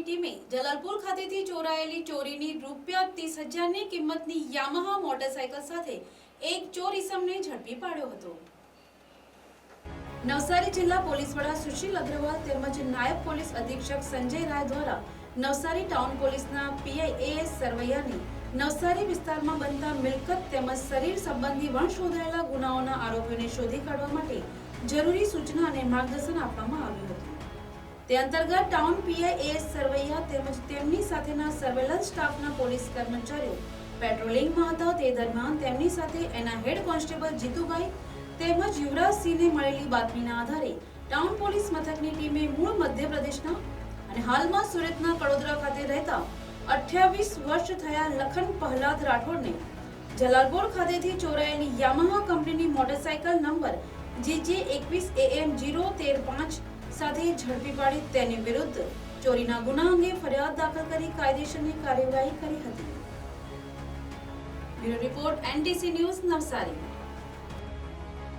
મથકની ટીમે જલાલપુર ખાતેથી ચોરાયેલી ચોરીની રૂપિયા ત્રીસ હજારની કિંમતની યામાહા મોટરસાયકલ સાથે એક ચોર ઇસમને ઝડપી પાડ્યો હતો. નવસારી જિલ્લા પોલીસ વડા સુશીલ અગ્રવાલ તેમજ નાયબ પોલીસ અધિક્ષક સંજય રાય દ્વારા નવસારી ટાઉન પોલીસના પીઆઈ એએસ સરવૈયાની નવસારી વિસ્તારમાં બનતા મિલકત તેમજ શરીર સંબંધી વણ શોધાયેલા ગુનાઓના આરોપીઓને શોધી કાઢવા માટે જરૂરી સૂચના અને માર્ગદર્શન આપવામાં આવ્યું. તે અંતર્ગત ટાઉન પીઆઈ એએસ સરવૈયા તેમજ તેમની સાથેના સર્વેલન્સ સ્ટાફના પોલીસ કર્મચારીઓ પેટ્રોલિંગમાં હતા. તે દરમિયાન તેમની સાથે એના હેડ કોન્સ્ટેબલ જીતુભાઈ તેમજ યુવરાજસિંહને મળેલી બાતમીના આધારે ટાઉન પોલીસ મથકની ટીમે મૂળ મધ્યપ્રદેશના અને હાલમાં સુરતના કડોદરા ખાતે રહેતા અઠ્યાવીસ વર્ષ થયા લખન પહલાદ રાઠોડને જલાલપોર ખાતેથી ચોરાયેલી યામાહા કંપનીની મોટરસાયકલ નંબર જીજે એકવીસ એએમ જીરો તેર પાંચ સાથે ઝડપી પાડી તેની વિરુદ્ધ ચોરીના ગુના અંગે ફરિયાદ દાખલ કરી કાયદેસરની કાર્યવાહી કરી હતી. Bureau report NTC news Navsari.